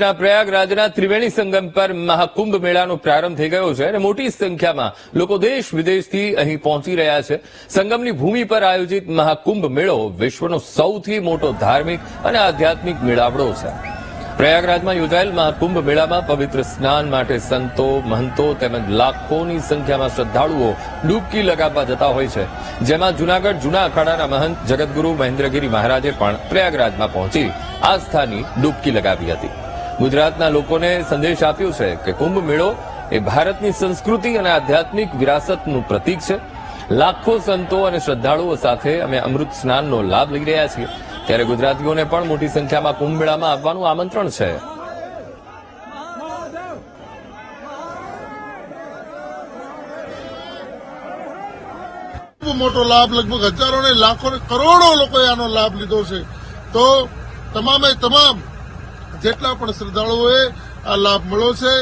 ઉત્તરપ્રદેશના પ્રયાગરાજના ત્રિવેણી સંગમ પર મહાકુંભ મેળાનો પ્રારંભ થઈ ગયો છે અને મોટી સંખ્યામાં લોકો દેશ વિદેશથી અહીં પહોંચી રહ્યા છે. સંગમની ભૂમિ પર આયોજિત મહાકુંભ મેળો વિશ્વનો સૌથી મોટો ધાર્મિક અને આધ્યાત્મિક મેળાવડો છે. પ્રયાગરાજમાં યોજાયેલ મહાકુંભ મેળામાં પવિત્ર સ્નાન માટે સંતો, મહંતો તેમજ લાખોની સંખ્યામાં શ્રદ્ધાળુઓ ડૂબકી લગાવવા જતા હોય છે. જેમાં જૂનાગઢ, જૂના અખાડાના મહંત જગતગુરુ મહેન્દ્રગીરી મહારાજે પણ પ્રયાગરાજમાં પહોંચી આસ્થાની ડૂબકી લગાવી હતી. ગુજરાતના લોકોને સંદેશ આપ્યો છે કે કુંભ મેળો એ ભારતની સંસ્કૃતિ અને આધ્યાત્મિક વિરાસતનું પ્રતીક છે. લાખો સંતો અને શ્રદ્ધાળુઓ સાથે અમે અમૃત સ્નાનનો લાભ લઈ રહ્યા છીએ. ત્યારે ગુજરાતીઓને પણ મોટી સંખ્યામાં કુંભ મેળામાં આવવાનું આમંત્રણ છે. મોટો લાભ લગભગ હજારો ને લાખો ને કરોડો લોકોએ આનો લાભ લીધો છે. તો તમામે તમામ જેટલા પણ શ્રદ્ધાળુઓએ આ લાભ મળ્યો છે,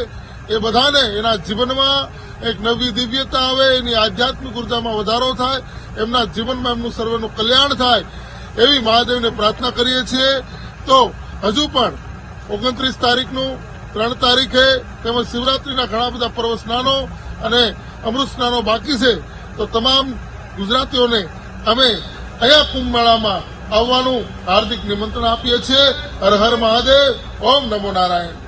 એ બધાને એના જીવનમાં એક નવી દિવ્યતા આવે, એની આધ્યાત્મિક ઉર્જામાં વધારો થાય, એમના જીવનમાં એમનું સર્વેનું કલ્યાણ થાય, એવી મહાદેવને પ્રાર્થના કરીએ છીએ. તો હજુ પણ ઓગણત્રીસ તારીખનું ત્રણ તારીખે તેમજ શિવરાત્રીના ઘણા બધા પર્વ સ્નાનો અને અમૃત સ્નાનો બાકી છે. તો તમામ ગુજરાતીઓને અમે અહીંયા કુંભ મેળામાં આવવાનું હાર્દિક નિમંત્રણ આપીએ છીએ. હર હર મહાદેવ. ઓમ નમો નારાયણ.